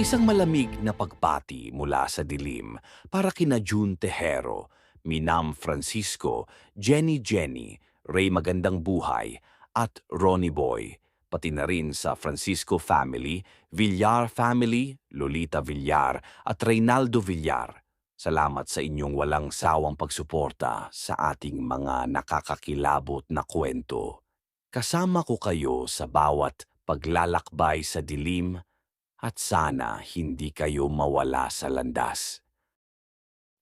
Isang malamig na pagpati mula sa dilim para kina June Tejero, Minam Francisco, Jenny Jenny, Ray Magandang Buhay, at Ronnie Boy, pati na rin sa Francisco family, Villar family, Lolita Villar at Reynaldo Villar. Salamat sa inyong walang sawang pagsuporta sa ating mga nakakakilabot na kwento. Kasama ko kayo sa bawat paglalakbay sa dilim at sana hindi kayo mawala sa landas.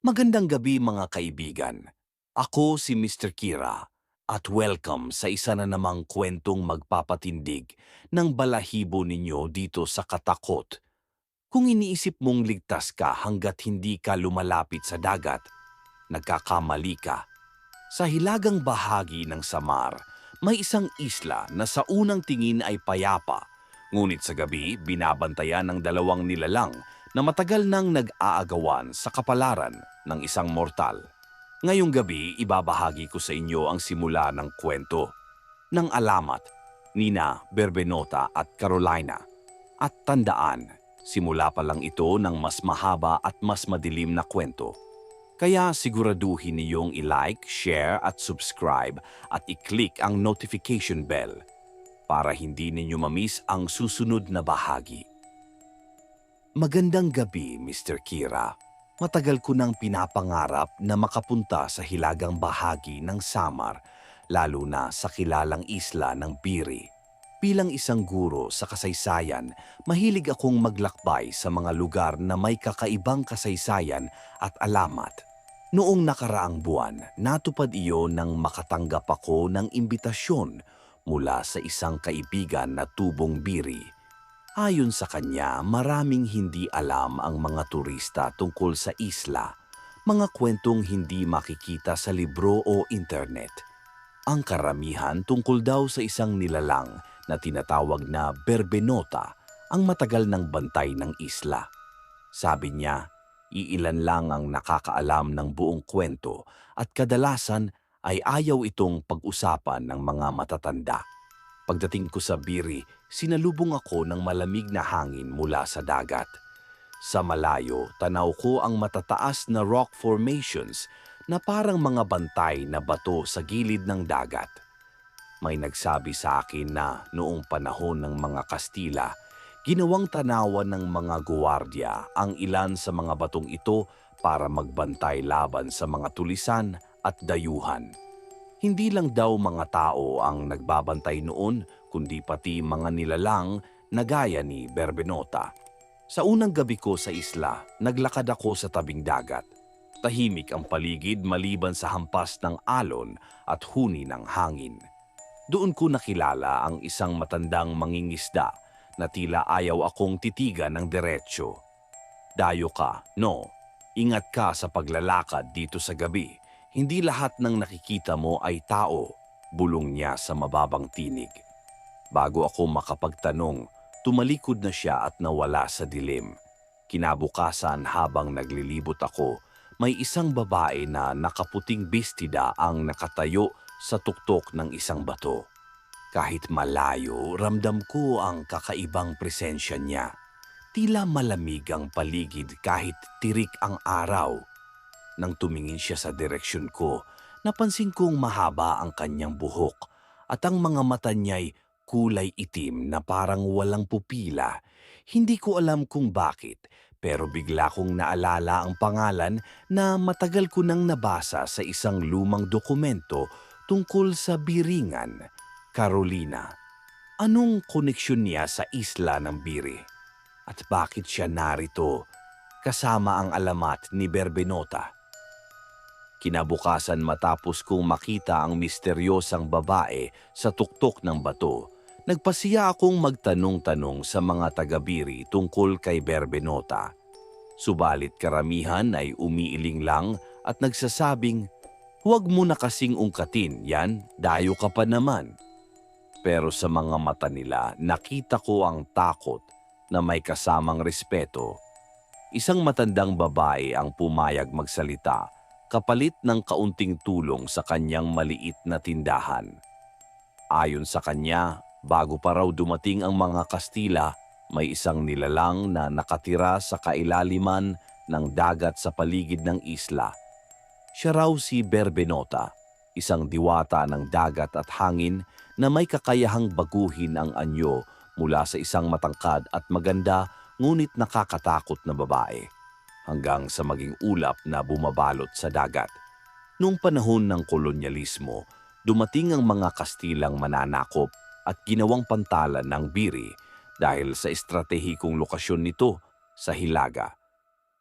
Magandang gabi mga kaibigan. Ako si Mr. Kira at welcome sa isa na namang kwentong magpapatindig ng balahibo ninyo dito sa katakot. Kung iniisip mong ligtas ka hanggat hindi ka lumalapit sa dagat, nagkakamali ka. Sa hilagang bahagi ng Samar, may isang isla na sa unang tingin ay payapa, ngunit sa gabi binabantayan ng dalawang nilalang na matagal nang nag-aagawan sa kapalaran ng isang mortal. Ngayong gabi, ibabahagi ko sa inyo ang simula ng kwento ng alamat Nina, Berbenota at Carolina. At tandaan, simula pa lang ito ng mas mahaba at mas madilim na kwento. Kaya siguraduhin niyong i-like, share at subscribe at i-click ang notification bell para hindi ninyo mamiss ang susunod na bahagi. Magandang gabi, Mr. Kira. Matagal ko nang pinapangarap na makapunta sa hilagang bahagi ng Samar, lalo na sa kilalang isla ng Biri. Bilang isang guro sa kasaysayan, mahilig akong maglakbay sa mga lugar na may kakaibang kasaysayan at alamat. Noong nakaraang buwan, natupad iyon nang makatanggap ako ng imbitasyon mula sa isang kaibigan na tubong biri. Ayon sa kanya, maraming hindi alam ang mga turista tungkol sa isla, mga kwentong hindi makikita sa libro o internet. Ang karamihan tungkol daw sa isang nilalang na tinatawag na berbenota, ang matagal ng bantay ng isla. Sabi niya, iilan lang ang nakakaalam ng buong kwento at kadalasan ay ayaw itong pag-usapan ng mga matatanda. Pagdating ko sa Biri, sinalubong ako ng malamig na hangin mula sa dagat. Sa malayo, tanaw ko ang matataas na rock formations na parang mga bantay na bato sa gilid ng dagat. May nagsabi sa akin na noong panahon ng mga Kastila, ginawang tanawan ng mga guwardiya ang ilan sa mga batong ito para magbantay laban sa mga tulisan at dayuhan. Hindi lang daw mga tao ang nagbabantay noon, kundi pati mga nilalang na gaya ni Berbenota. Sa unang gabi ko sa isla, naglakad ako sa tabing dagat. Tahimik ang paligid maliban sa hampas ng alon at huni ng hangin. Doon ko nakilala ang isang matandang mangingisda na tila ayaw akong titigan ng diretsyo. Dayo ka, no. Ingat ka sa paglalakad dito sa gabi. Hindi lahat ng nakikita mo ay tao, bulong niya sa mababang tinig. Bago ako makapagtanong, tumalikod na siya at nawala sa dilim. Kinabukasan habang naglilibot ako, may isang babae na nakaputing bestida ang nakatayo sa tuktok ng isang bato. Kahit malayo, ramdam ko ang kakaibang presensya niya. Tila malamig ang paligid kahit tirik ang araw. Nang tumingin siya sa direksyon ko, napansin kong mahaba ang kanyang buhok at ang mga mata niya'y kulay itim na parang walang pupila. Hindi ko alam kung bakit, pero bigla kong naalala ang pangalan na matagal ko nang nabasa sa isang lumang dokumento tungkol sa Biringan, Carolina. Anong koneksyon niya sa isla ng Biri? At bakit siya narito kasama ang alamat ni Berbenota? Kinabukasan matapos kong makita ang misteryosang babae sa tuktok ng bato, nagpasiya akong magtanong-tanong sa mga taga-Biri tungkol kay Berbenota. Subalit karamihan ay umiiling lang at nagsasabing Huwag mo na kasing ungkatin, yan, dayo ka pa naman. Pero sa mga mata nila, nakita ko ang takot na may kasamang respeto. Isang matandang babae ang pumayag magsalita kapalit ng kaunting tulong sa kanyang maliit na tindahan. Ayon sa kanya, bago pa raw dumating ang mga Kastila, may isang nilalang na nakatira sa kailaliman ng dagat sa paligid ng isla. Siya raw si Berbenota, isang diwata ng dagat at hangin na may kakayahang baguhin ang anyo mula sa isang matangkad at maganda ngunit nakakatakot na babae hanggang sa maging ulap na bumabalot sa dagat. Noong panahon ng kolonyalismo, dumating ang mga Kastilang mananakop at ginawang pantalan ng Biri dahil sa estratehikong lokasyon nito sa Hilaga.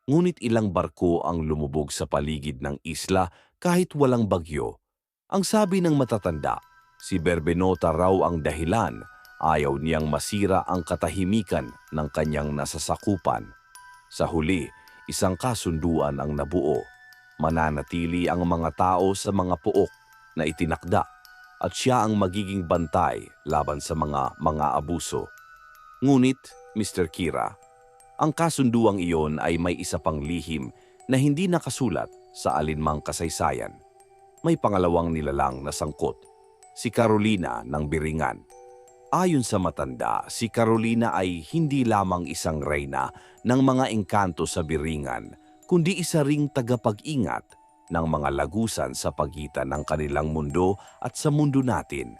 Ngunit ilang barko ang lumubog sa paligid ng isla kahit walang bagyo. Ang sabi ng matatanda, si Berbenota raw ang dahilan ayaw niyang masira ang katahimikan ng kanyang nasasakupan. Sa huli, isang kasunduan ang nabuo. Mananatili ang mga tao sa mga puok na itinakda at siya ang magiging bantay laban sa mga mga abuso. Ngunit, Mr. Kira, ang kasunduang iyon ay may isa pang lihim na hindi nakasulat sa alinmang kasaysayan. May pangalawang nilalang na sangkot, si Carolina ng Biringan. Ayon sa matanda, si Carolina ay hindi lamang isang reyna ng mga engkanto sa Biringan, kundi isa ring tagapag-ingat ng mga lagusan sa pagitan ng kanilang mundo at sa mundo natin.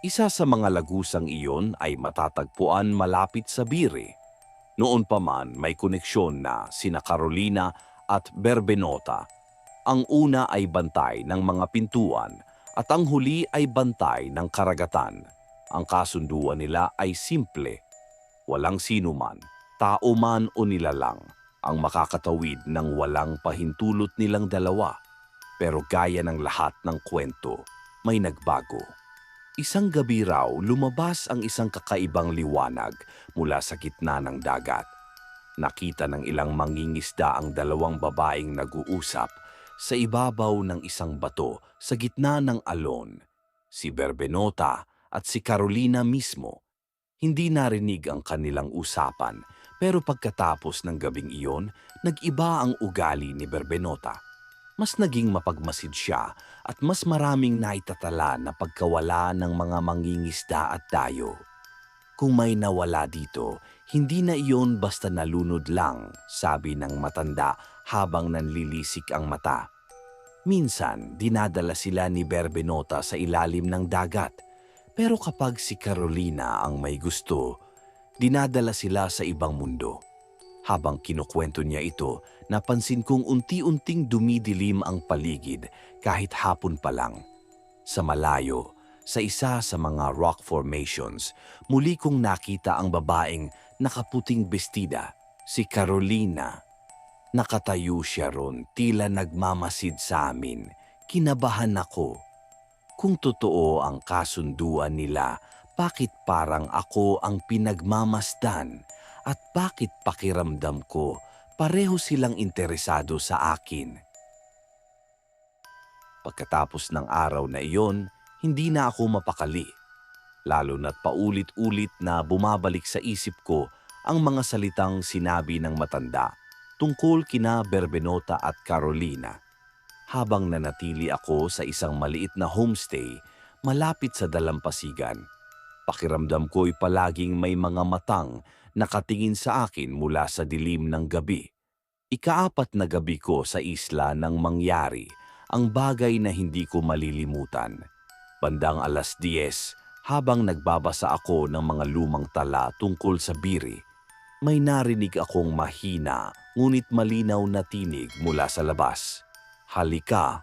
Isa sa mga lagusang iyon ay matatagpuan malapit sa Biri. Noon pa man may koneksyon na sina Carolina at Berbenota. Ang una ay bantay ng mga pintuan at ang huli ay bantay ng karagatan. Ang kasunduan nila ay simple. Walang sino man, tao man o nilalang, ang makakatawid ng walang pahintulot nilang dalawa. Pero gaya ng lahat ng kwento, may nagbago. Isang gabi raw lumabas ang isang kakaibang liwanag mula sa gitna ng dagat. Nakita ng ilang mangingisda ang dalawang babaeng nag-uusap sa ibabaw ng isang bato sa gitna ng alon. Si Berbenota at si Carolina mismo. Hindi narinig ang kanilang usapan pero pagkatapos ng gabing iyon, nag-iba ang ugali ni Berbenota. Mas naging mapagmasid siya at mas maraming naitatala na pagkawala ng mga mangingisda at dayo. Kung may nawala dito, hindi na iyon basta nalunod lang, sabi ng matanda habang nanlilisik ang mata. Minsan, dinadala sila ni Berbenota sa ilalim ng dagat. Pero kapag si Carolina ang may gusto, dinadala sila sa ibang mundo. Habang kinukwento niya ito, napansin kong unti-unting dumidilim ang paligid kahit hapon pa lang. Sa malayo, sa isa sa mga rock formations, muli kong nakita ang babaeng nakaputing bestida, si Carolina. Nakatayo siya ron, tila nagmamasid sa amin. Kinabahan ako. Kung totoo ang kasunduan nila, bakit parang ako ang pinagmamasdan at bakit pakiramdam ko pareho silang interesado sa akin? Pagkatapos ng araw na iyon, hindi na ako mapakali. Lalo na't paulit-ulit na bumabalik sa isip ko ang mga salitang sinabi ng matanda tungkol kina Berbenota at Carolina. Habang nanatili ako sa isang maliit na homestay malapit sa dalampasigan, pakiramdam ko'y palaging may mga matang nakatingin sa akin mula sa dilim ng gabi. Ikaapat na gabi ko sa isla nang mangyari ang bagay na hindi ko malilimutan. Bandang alas 10, habang nagbabasa ako ng mga lumang tala tungkol sa biri, may narinig akong mahina ngunit malinaw na tinig mula sa labas. Halika!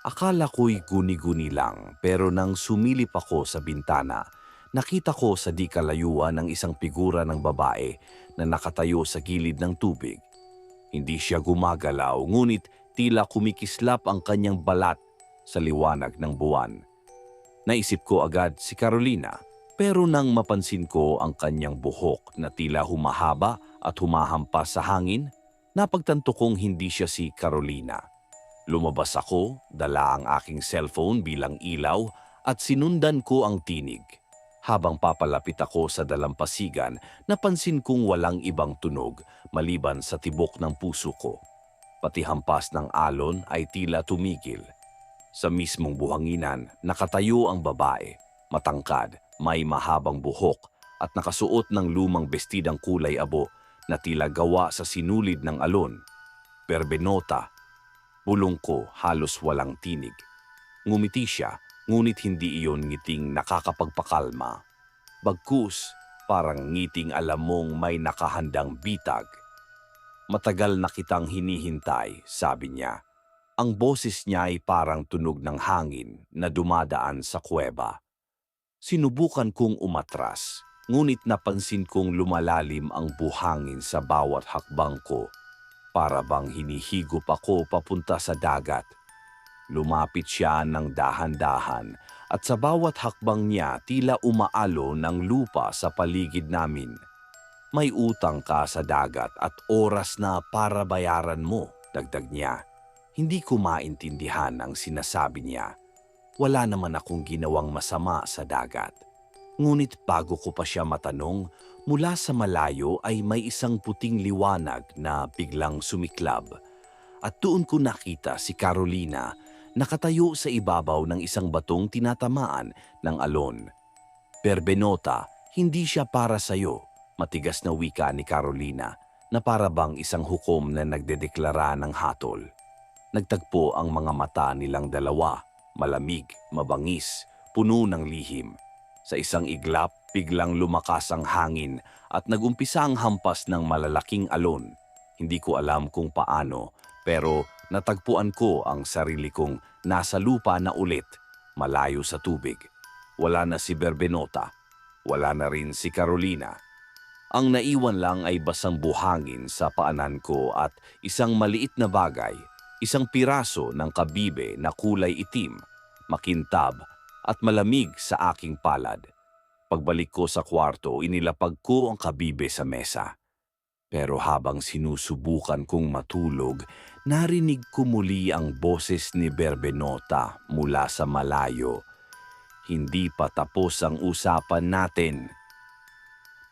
Akala ko'y guni-guni lang pero nang sumilip ako sa bintana, nakita ko sa di kalayuan ang isang figura ng babae na nakatayo sa gilid ng tubig. Hindi siya gumagalaw ngunit tila kumikislap ang kanyang balat sa liwanag ng buwan. Naisip ko agad si Carolina pero nang mapansin ko ang kanyang buhok na tila humahaba at humahampas sa hangin, napagtanto kong hindi siya si Carolina. Lumabas ako, dala ang aking cellphone bilang ilaw at sinundan ko ang tinig. Habang papalapit ako sa dalampasigan, napansin kong walang ibang tunog maliban sa tibok ng puso ko. Pati hampas ng alon ay tila tumigil. Sa mismong buhanginan, nakatayo ang babae, matangkad, may mahabang buhok at nakasuot ng lumang bestidang kulay abo na tila gawa sa sinulid ng alon. Berbenota, bulong ko halos walang tinig. Ngumiti siya, ngunit hindi iyon ngiting nakakapagpakalma. Bagkus, parang ngiting alam mong may nakahandang bitag. Matagal na kitang hinihintay, sabi niya. Ang boses niya ay parang tunog ng hangin na dumadaan sa kuweba. Sinubukan kong umatras, ngunit napansin kong lumalalim ang buhangin sa bawat hakbang ko. Para bang hinihigop ako papunta sa dagat. Lumapit siya ng dahan-dahan at sa bawat hakbang niya tila umaalo ng lupa sa paligid namin. May utang ka sa dagat at oras na para bayaran mo, dagdag niya. Hindi ko maintindihan ang sinasabi niya. Wala naman akong ginawang masama sa dagat. Ngunit bago ko pa siya matanong, mula sa malayo ay may isang puting liwanag na biglang sumiklab. At doon ko nakita si Carolina nakatayo sa ibabaw ng isang batong tinatamaan ng alon. Perbenota, hindi siya para sa'yo, matigas na wika ni Carolina na para bang isang hukom na nagdedeklara ng hatol. Nagtagpo ang mga mata nilang dalawa, malamig, mabangis, puno ng lihim. Sa isang iglap, biglang lumakas ang hangin at nagumpisa ang hampas ng malalaking alon. Hindi ko alam kung paano, pero natagpuan ko ang sarili kong nasa lupa na ulit, malayo sa tubig. Wala na si Berbenota, wala na rin si Carolina. Ang naiwan lang ay basang buhangin sa paanan ko at isang maliit na bagay, isang piraso ng kabibe na kulay itim, makintab at malamig sa aking palad. Pagbalik ko sa kwarto, inilapag ko ang kabibe sa mesa. Pero habang sinusubukan kong matulog, narinig ko muli ang boses ni Berbenota mula sa malayo. Hindi pa tapos ang usapan natin.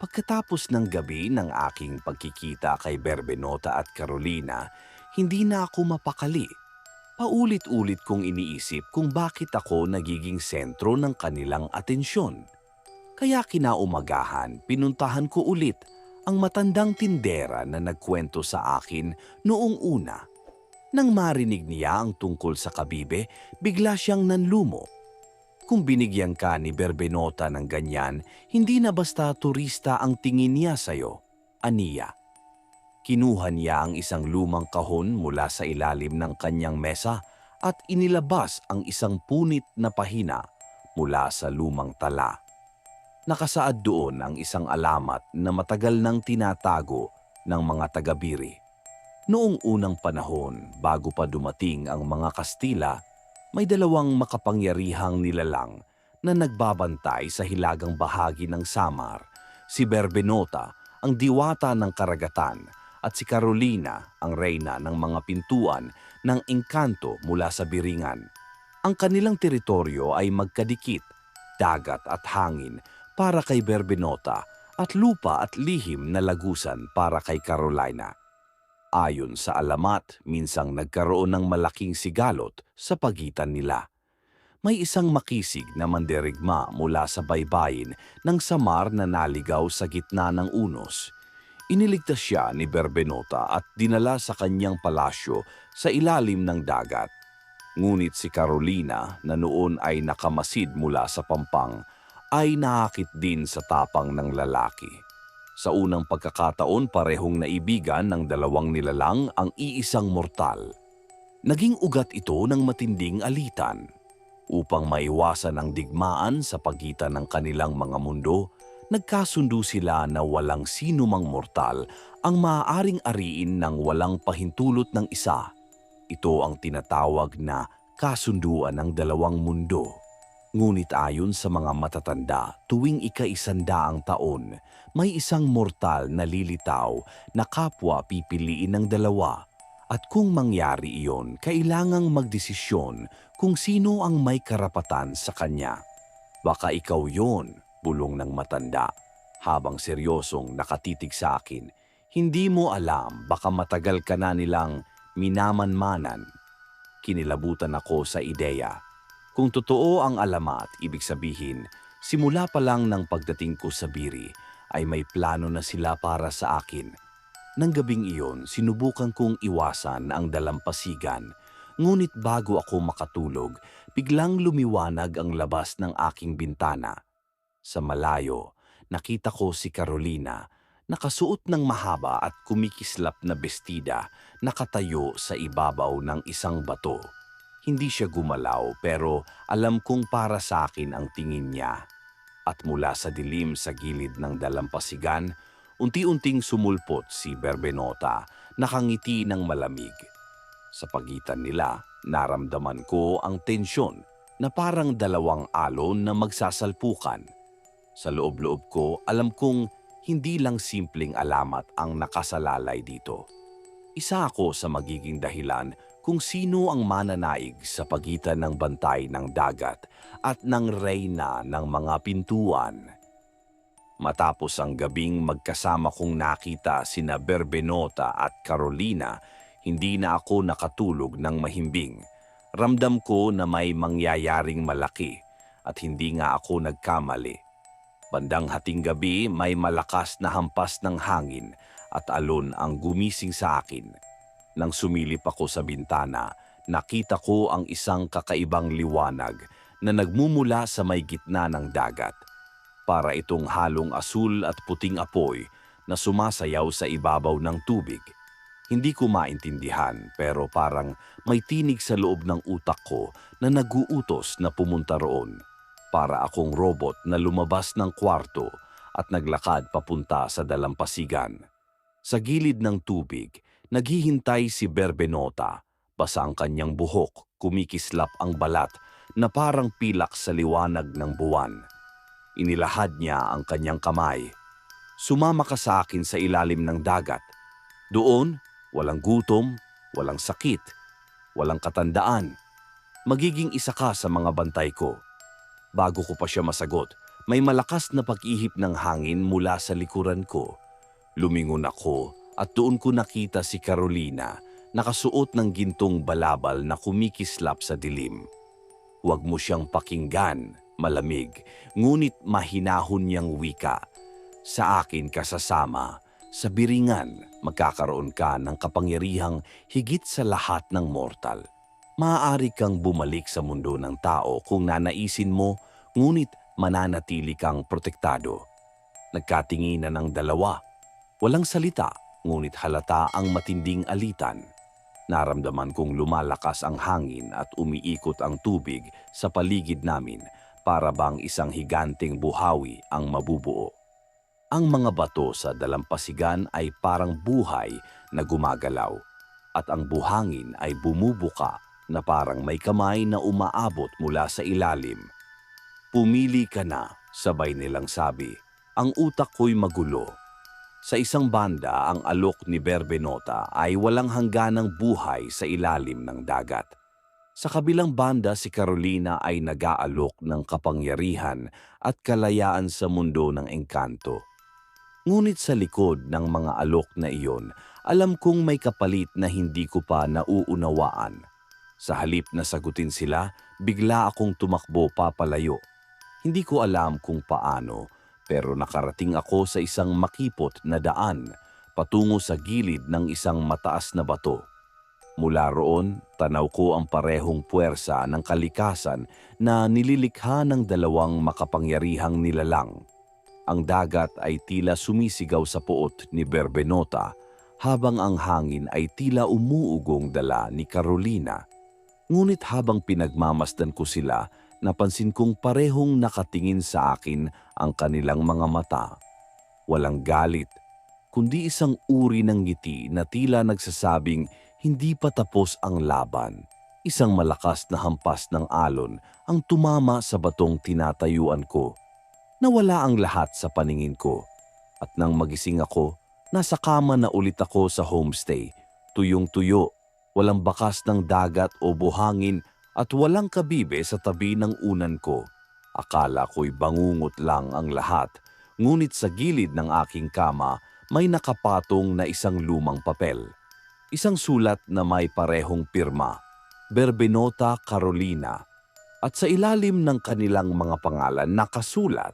Pagkatapos ng gabi ng aking pagkikita kay Berbenota at Carolina, hindi na ako mapakali. Paulit-ulit kong iniisip kung bakit ako nagiging sentro ng kanilang atensyon. Kaya kinaumagahan, pinuntahan ko ulit ang matandang tindera na nagkwento sa akin noong una. Nang marinig niya ang tungkol sa kabibe, bigla siyang nanlumo. Kung binigyan ka ni Berbenota ng ganyan, hindi na basta turista ang tingin niya sa'yo, aniya. Kinuha niya ang isang lumang kahon mula sa ilalim ng kanyang mesa at inilabas ang isang punit na pahina mula sa lumang tala. Nakasaad doon ang isang alamat na matagal nang tinatago ng mga tagabiri. Noong unang panahon, bago pa dumating ang mga Kastila, may dalawang makapangyarihang nilalang na nagbabantay sa hilagang bahagi ng Samar, si Berbenota, ang diwata ng karagatan, at si Carolina, ang reyna ng mga pintuan ng engkanto mula sa Biringan. Ang kanilang teritoryo ay magkadikit, dagat at hangin para kay Berbenota at lupa at lihim na lagusan para kay Carolina. Ayon sa alamat, minsang nagkaroon ng malaking sigalot sa pagitan nila. May isang makisig na mandirigma mula sa baybayin ng Samar na naligaw sa gitna ng unos. Iniligtas siya ni Berbenota at dinala sa kanyang palasyo sa ilalim ng dagat. Ngunit si Carolina na noon ay nakamasid mula sa pampang ay nakakit din sa tapang ng lalaki. Sa unang pagkakataon parehong naibigan ng dalawang nilalang ang iisang mortal. Naging ugat ito ng matinding alitan. Upang maiwasan ang digmaan sa pagitan ng kanilang mga mundo, nagkasundo sila na walang sino mang mortal ang maaaring ariin ng walang pahintulot ng isa. Ito ang tinatawag na kasunduan ng dalawang mundo. Ngunit ayon sa mga matatanda, tuwing ika-isandaang taon, may isang mortal na lilitaw na kapwa pipiliin ng dalawa. At kung mangyari iyon, kailangang magdesisyon kung sino ang may karapatan sa kanya. Baka ikaw yon, bulong ng matanda. Habang seryosong nakatitig sa akin, hindi mo alam baka matagal ka na nilang minamanmanan. Kinilabutan ako sa ideya. Kung totoo ang alamat, ibig sabihin, Simula pa lang ng pagdating ko sa Biri ay may plano na sila para sa akin. Nang gabing iyon, sinubukan kong iwasan ang dalampasigan. Ngunit bago ako makatulog, biglang lumiwanag ang labas ng aking bintana. Sa malayo, nakita ko si Carolina, nakasuot ng mahaba at kumikislap na bestida, nakatayo sa ibabaw ng isang bato. Hindi siya gumalaw pero alam kong para sa akin ang tingin niya. At mula sa dilim sa gilid ng dalampasigan, unti-unting sumulpot si Berbenota, nakangiti ng malamig. Sa pagitan nila, naramdaman ko ang tensyon na parang dalawang alon na magsasalpukan. Sa loob-loob ko, alam kong hindi lang simpleng alamat ang nakasalalay dito. Isa ako sa magiging dahilan kung sino ang mananaig sa pagitan ng bantay ng dagat at ng reyna ng mga pintuan. Matapos ang gabing magkasama kong nakita sina Berbenota at Carolina, hindi na ako nakatulog ng mahimbing. Ramdam ko na may mangyayaring malaki at hindi nga ako nagkamali. Bandang hating gabi may malakas na hampas ng hangin at alon ang gumising sa akin. Nang sumilip ako sa bintana, nakita ko ang isang kakaibang liwanag na nagmumula sa may gitna ng dagat. Para itong halong asul at puting apoy na sumasayaw sa ibabaw ng tubig. Hindi ko maintindihan pero parang may tinig sa loob ng utak ko na naguutos na pumunta roon. Para akong robot na lumabas ng kwarto at naglakad papunta sa dalampasigan. Sa gilid ng tubig, naghihintay si Berbenota. Basa ang kanyang buhok, kumikislap ang balat na parang pilak sa liwanag ng buwan. Inilahad niya ang kanyang kamay. Sumama ka sa akin sa ilalim ng dagat. Doon, walang gutom, walang sakit, walang katandaan. Magiging isa ka sa mga bantay ko. Bago ko pa siya masagot, may malakas na pag-ihip ng hangin mula sa likuran ko. Lumingon ako at doon ko nakita si Carolina, nakasuot ng gintong balabal na kumikislap sa dilim. Huwag mo siyang pakinggan, malamig, ngunit mahinahon niyang wika. Sa akin kasasama, sa biringan, magkakaroon ka ng kapangyarihang higit sa lahat ng mortal. Maaari kang bumalik sa mundo ng tao kung nanaisin mo, ngunit mananatili kang protektado. Nagkatinginan ng dalawa. Walang salita, ngunit halata ang matinding alitan. Naramdaman kong lumalakas ang hangin at umiikot ang tubig sa paligid namin para bang isang higanting buhawi ang mabubuo. Ang mga bato sa dalampasigan ay parang buhay na gumagalaw at ang buhangin ay bumubuka na parang may kamay na umaabot mula sa ilalim. Pumili ka na, sabay nilang sabi. Ang utak ko'y magulo. Sa isang banda, ang alok ni Berbenota ay walang hangganang buhay sa ilalim ng dagat. Sa kabilang banda, si Carolina ay nag-aalok ng kapangyarihan at kalayaan sa mundo ng engkanto. Ngunit sa likod ng mga alok na iyon, alam kong may kapalit na hindi ko pa nauunawaan. Sa halip na sagutin sila, bigla akong tumakbo papalayo. Hindi ko alam kung paano, pero nakarating ako sa isang makipot na daan patungo sa gilid ng isang mataas na bato. Mula roon, tanaw ko ang parehong puwersa ng kalikasan na nililikha ng dalawang makapangyarihang nilalang. Ang dagat ay tila sumisigaw sa puot ni Berbenota habang ang hangin ay tila umuugong dala ni Carolina. Ngunit habang pinagmamasdan ko sila, napansin kong parehong nakatingin sa akin ang kanilang mga mata. Walang galit, kundi isang uri ng ngiti na tila nagsasabing hindi pa tapos ang laban. Isang malakas na hampas ng alon ang tumama sa batong tinatayuan ko. Nawala ang lahat sa paningin ko. At nang magising ako, nasa kama na ulit ako sa homestay. Tuyong-tuyo, walang bakas ng dagat o buhangin at walang kabibe sa tabi ng unan ko. Akala ko'y bangungot lang ang lahat, ngunit sa gilid ng aking kama may nakapatong na isang lumang papel. Isang sulat na may parehong pirma, Berbenota Carolina. at sa ilalim ng kanilang mga pangalan nakasulat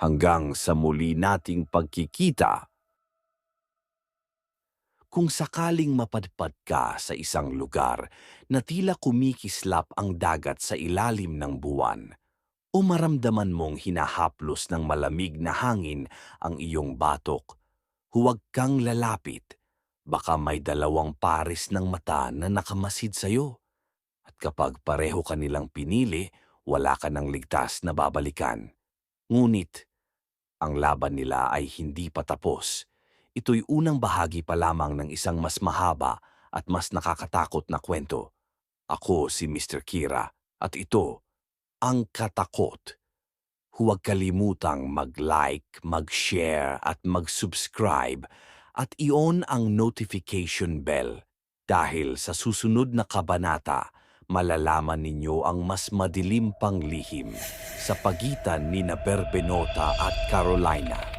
hanggang sa muli nating pagkikita. Kung sakaling mapadpad ka sa isang lugar na tila kumikislap ang dagat sa ilalim ng buwan, o maramdaman mong hinahaplos ng malamig na hangin ang iyong batok, huwag kang lalapit. Baka may dalawang pares ng mata na nakamasid sa'yo. At kapag pareho kanilang pinili, wala ka ng ligtas na babalikan. Ngunit, ang laban nila ay hindi pa tapos. Ito'y unang bahagi pa lamang ng isang mas mahaba at mas nakakatakot na kwento. Ako si Mr. Kira at ito ang katakot. Huwag kalimutang mag-like, mag-share at mag-subscribe at i-on ang notification bell dahil sa susunod na kabanata malalaman ninyo ang mas madilim pang lihim sa pagitan ni na at Carolina.